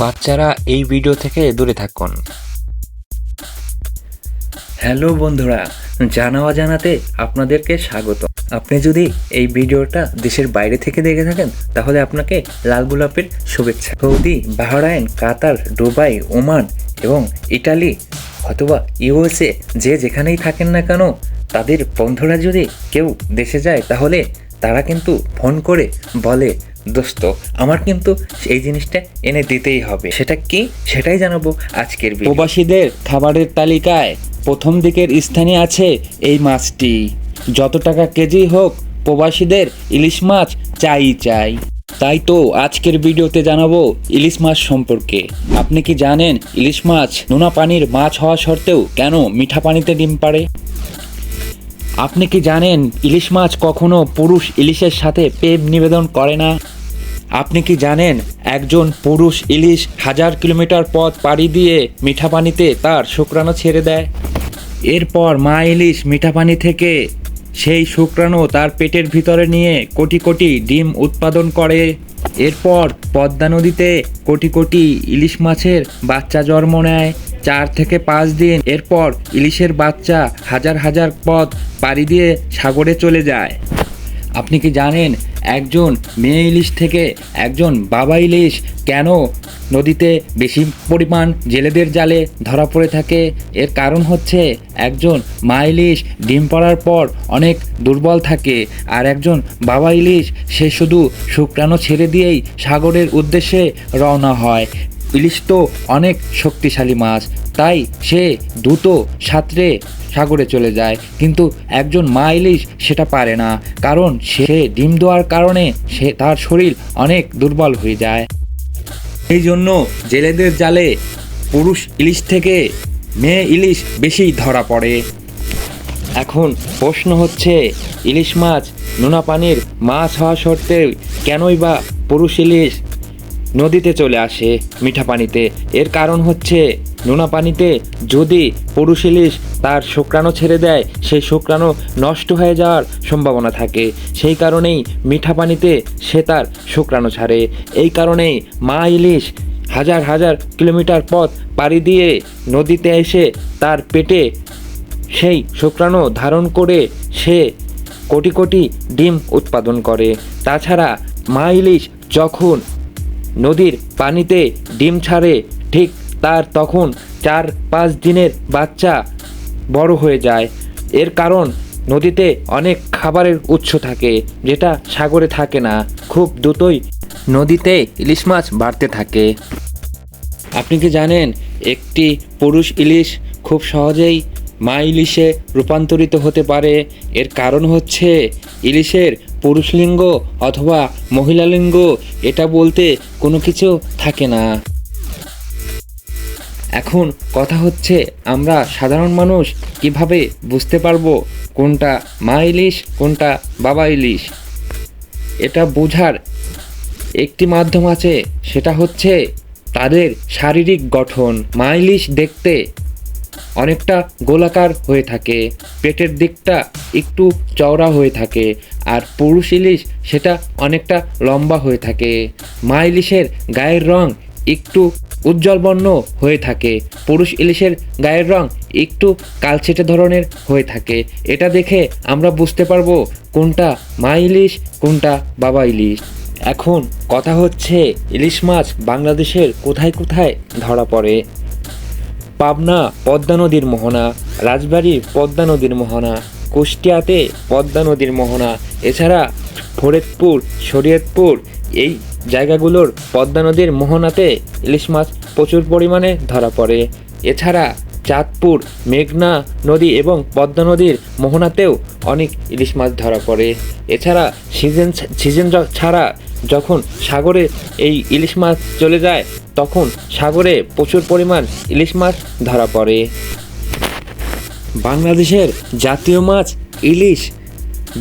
বাচ্চারা এই ভিডিও থেকে দূরে থাকুন। হ্যালো বন্ধুরা, জানা অজানাতে আপনাদেরকে স্বাগত। আপনি যদি এই ভিডিওটা দেশের বাইরে থেকে দেখে থাকেন, তাহলে আপনাকে লাল গোলাপের শুভেচ্ছা। Saudi, Bahrain, Qatar, Dubai, Oman এবং ইটালি অথবা ইউএসএ যে যেখানেই থাকেন না কেন, তাদের বন্ধুরা যদি কেউ দেশে যায়, তাহলে তারা কিন্তু ফোন করে বলে দোস্ত, আমার কিন্তু এই জিনিসটা এনে দিতেই হবে। সেটা কি? সেটাই জানাব আজকের প্রবাসীদের খাবারের তালিকায় প্রথম দিকের স্থানে আছে এই মাছটি। যত টাকা কেজি হোক, প্রবাসীদের ইলিশ মাছ চাই চাই। তাই তো আজকের ভিডিওতে জানাব ইলিশ মাছ সম্পর্কে। আপনি কি জানেন ইলিশ মাছ নোনা পানির মাছ হওয়া সত্ত্বেও কেন মিঠা পানিতে ডিম পাড়ে? আপনি কি জানেন ইলিশ মাছ কখনো পুরুষ ইলিশের সাথে প্রেম নিবেদন করে না? আপনি কি জানেন একজন পুরুষ ইলিশ হাজার কিলোমিটার পথ পাড়ি দিয়ে মিঠা পানিতে তার শুক্রাণু ছেড়ে দেয়? এরপর মা ইলিশ মিঠা পানি থেকে সেই শুক্রাণু তার পেটের ভিতরে নিয়ে কোটি কোটি ডিম উৎপাদন করে। এরপর পদ্মা নদীতে কোটি কোটি ইলিশ মাছের বাচ্চা জন্ম নেয়। চার থেকে পাঁচ দিন এরপর ইলিশের বাচ্চা হাজার হাজার পথ পাড়ি দিয়ে সাগরে চলে যায়। আপনি কি জানেন একজন মেয়ে ইলিশ থেকে একজন বাবা ইলিশ কেন নদীতে বেশি পরিমাণ জেলেদের জালে ধরা পড়ে থাকে? এর কারণ হচ্ছে একজন মা ইলিশ ডিম পড়ার পর অনেক দুর্বল থাকে আর একজন বাবা ইলিশ সে শুধু শুক্রাণু ছেড়ে দিয়েই সাগরের উদ্দেশ্যে রওনা হয়। ইলিশ তো অনেক শক্তিশালী মাছ, তাই সে দ্রুত সাঁতরে সাগরে চলে যায়। কিন্তু একজন মা ইলিশ সেটা পারে না, কারণ সে ডিম দেওয়ার কারণে সে তার শরীর অনেক দুর্বল হয়ে যায়। এই জন্য জেলেদের জালে পুরুষ ইলিশ থেকে মেয়ে ইলিশ বেশি ধরা পড়ে। এখন প্রশ্ন হচ্ছে, ইলিশ মাছ নোনা পানির মাছ হওয়া সত্ত্বেও কেনই বা পুরুষ ইলিশ নদীতে চলে আসে মিঠা পানিতে। এর কারণ হচ্ছে, নোনা পানিতে যদি পুরুষ ইলিশ তার শুক্রাণু ছেড়ে দেয়, সেই শুক্রাণু নষ্ট হয়ে যাওয়ার সম্ভাবনা থাকে। সেই কারণেই মিঠা পানিতে সে তার শুক্রাণু ছাড়ে। এই কারণেই মা ইলিশ হাজার হাজার কিলোমিটার পথ পাড়ি দিয়ে নদীতে এসে তার পেটে সেই শুক্রাণু ধারণ করে সে কোটি কোটি ডিম উৎপাদন করে। তাছাড়া মা ইলিশ যখন নদীর পানিতে ডিম ছাড়ে, ঠিক তার তখন চার পাঁচ দিনের বাচ্চা বড় হয়ে যায়। এর কারণ, নদীতে অনেক খাবারের উৎস থাকে, যেটা সাগরে থাকে না, খুব দ্রুতই নদীতে ইলিশ মাছ বাড়তে থাকে। আপনি কি জানেন, একটি পুরুষ ইলিশ খুব সহজেই মা ইলিশে রূপান্তরিত হতে পারে? এর কারণ হচ্ছে, ইলিশের পুরুষ লিঙ্গ অথবা মহিলা লিঙ্গ এটা বলতে কোনো কিছু থাকে না। এখন কথা হচ্ছে, আমরা সাধারণ মানুষ কীভাবে বুঝতে পারব কোনটা মা ইলিশ, কোনটা বাবা ইলিশ? এটা বোঝার একটি মাধ্যম আছে, সেটা হচ্ছে তাদের শারীরিক গঠন। মা ইলিশ দেখতে অনেকটা গোলাকার হয়ে থাকে, পেটের দিকটা একটু চওড়া হয়ে থাকে। আর পুরুষ ইলিশ সেটা অনেকটা লম্বা হয়ে থাকে। মা ইলিশের গায়ের রং একটু উজ্জ্বল বর্ণ হয়ে থাকে। পুরুষ ইলিশের গায়ের রং একটু কালচেটে ধরনের হয়ে থাকে। এটা দেখে আমরা বুঝতে পারব কোনটা মা ইলিশ, কোনটা বাবা ইলিশ। এখন কথা হচ্ছে ইলিশ মাছ বাংলাদেশের কোথায় কোথায় ধরা পড়ে? পাবনা পদ্মা নদীর মোহনা, রাজবাড়ির পদ্মা নদীর মোহনা কুষ্টিয়াতে পদ্মা নদীর মোহনা। এছাড়া ফরিদপুর, শরীয়তপুর এই জায়গাগুলোর পদ্মা নদীর মোহনাতে ইলিশ মাছ প্রচুর পরিমাণে ধরা পড়ে। এছাড়া চাঁদপুর, মেঘনা নদী এবং পদ্মা নদীর মোহনাতেও অনেক ইলিশ মাছ ধরা পড়ে। এছাড়া সিজন সিজন ছাড়া যখন সাগরে এই ইলিশ মাছ চলে যায়, তখন সাগরে প্রচুর পরিমাণ ইলিশ মাছ ধরা পড়ে। বাংলাদেশের জাতীয় মাছ ইলিশ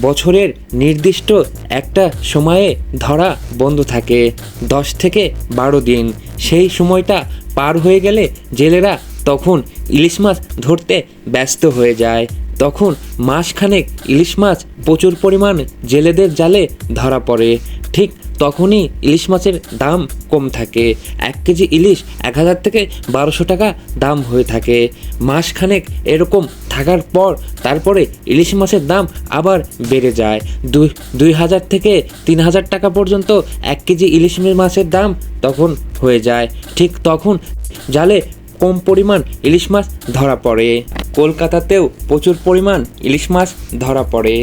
বছরের নির্দিষ্ট একটা সময়ে ধরা বন্ধ থাকে। দশ থেকে বারো দিন। সেই সময়টা পার হয়ে গেলে জেলেরা তখন ইলিশ মাছ ধরতে ব্যস্ত হয়ে যায়। তখন মাসখানেক ইলিশ মাছ প্রচুর পরিমাণ জেলেদের জালে ধরা পড়ে। ঠিক তখনই ইলিশ মাছের দাম কম থাকে। এক কেজি ইলিশ এক হাজার থেকে বারোশো টাকা দাম হয়ে থাকে। মাসখানেক এরকম থাকার পর তারপরে ইলিশ মাছের দাম আবার বেড়ে যায়। দুই দুই হাজার থেকে তিন হাজার টাকা পর্যন্ত এক কেজি ইলিশ মাছের দাম তখন হয়ে যায়। ঠিক তখন জালে কম পরিমাণ ইলিশ মাছ ধরা পড়ে। কলকাতাতেও প্রচুর পরিমাণ ইলিশ মাছ ধরা পড়ে।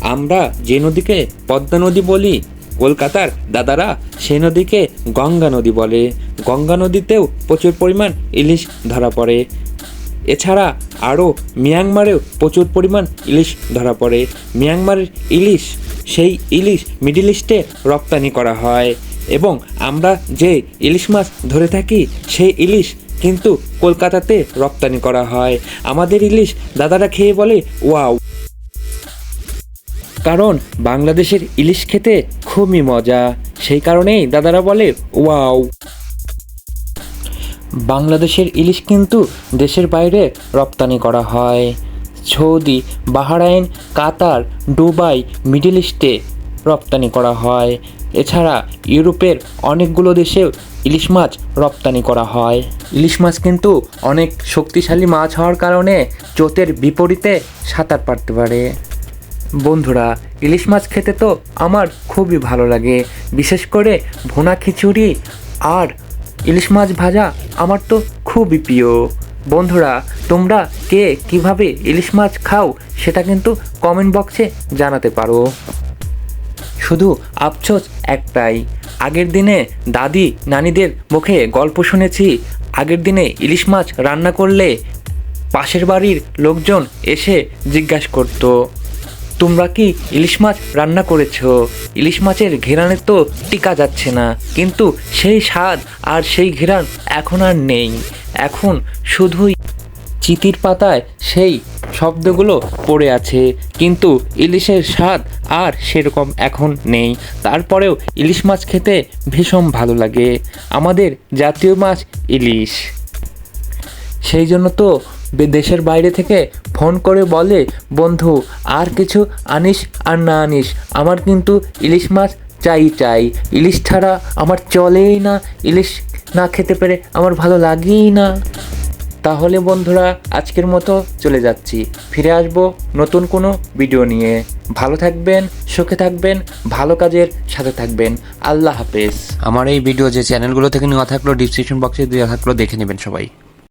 আমরা যে নদীকে পদ্মা নদী বলি কলকাতার দাদারা সেই নদীকে গঙ্গা নদী বলে। গঙ্গা নদীতেও প্রচুর পরিমাণ ইলিশ ধরা পড়ে। এছাড়া আরও মিয়ানমারেও প্রচুর পরিমাণ ইলিশ ধরা পড়ে। মিয়ানমারের ইলিশ, সেই ইলিশ মিডিল ইস্টে রপ্তানি করা হয় এবং আমরা যে ইলিশ মাছ ধরে থাকি, সেই ইলিশ কিন্তু কলকাতাতে রপ্তানি করা হয়। আমাদের ইলিশ দাদারা খেয়ে বলে, ওয়াও। কারণ বাংলাদেশের ইলিশ খেতে খুবই মজা। সেই কারণেই দাদারা বলে, ওয়াও। বাংলাদেশের ইলিশ কিন্তু দেশের বাইরে রপ্তানি করা হয়। Saudi, Bahrain, Qatar, Dubai, Middle ইস্টে রপ্তানি করা হয়। এছাড়া ইউরোপের অনেকগুলো দেশেও ইলিশ মাছ রপ্তানি করা হয়। ইলিশ মাছ কিন্তু অনেক শক্তিশালী মাছ হওয়ার কারণে চোতের বিপরীতে সাঁতার পারতে পারে। বন্ধুরা, ইলিশ মাছ খেতে তো আমার খুবই ভালো লাগে। বিশেষ করে ভুনা খিচুড়ি আর ইলিশ মাছ ভাজা আমার তো খুবই প্রিয়। বন্ধুরা, তোমরা কে কীভাবে ইলিশ মাছ খাও সেটা কিন্তু কমেন্ট বক্সে জানাতে পারো। শুধু আফসোস একটাই, আগের দিনে দাদি নানিদের মুখে গল্প শুনেছি, আগের দিনে ইলিশ মাছ রান্না করলে পাশের বাড়ির লোকজন এসে জিজ্ঞাসা করতো। তোমরা কি ইলিশ মাছ রান্না করেছ? ইলিশ মাছের ঘেরানে তো টিকা যাচ্ছে না। কিন্তু সেই স্বাদ আর সেই ঘেরান এখন আর নেই। এখন শুধুই চিতির পাতায় সেই শব্দগুলো পড়ে আছে। কিন্তু ইলিশের স্বাদ আর সেরকম এখন নেই। তারপরেও ইলিশ মাছ খেতে ভীষণ ভালো লাগে। আমাদের জাতীয় মাছ ইলিশ। সেই জন্য তো দেশের বাইরে থেকে ফোন করে বলে, বন্ধু, আর কিছু আনিস আর না আনিস, আমার কিন্তু ইলিশ মাছ চাই চাই। ইলিশ ছাড়া আমার চলেই না, ইলিশ না খেতে পেরে আমার ভালো লাগেই না। তাহলে বন্ধুরা, আজকের মতো চলে যাচ্ছি। ফিরে আসব নতুন কোনো ভিডিও নিয়ে। ভালো থাকবেন, সুখে থাকবেন, ভালো কাজের সাথে থাকবেন। আল্লাহ হাফেজ। আমার এই ভিডিও যে চ্যানেলগুলো থেকে নেওয়া থাকল ডিসক্রিপশন বক্সে দেওয়া থাকল, দেখে নেবেন সবাই।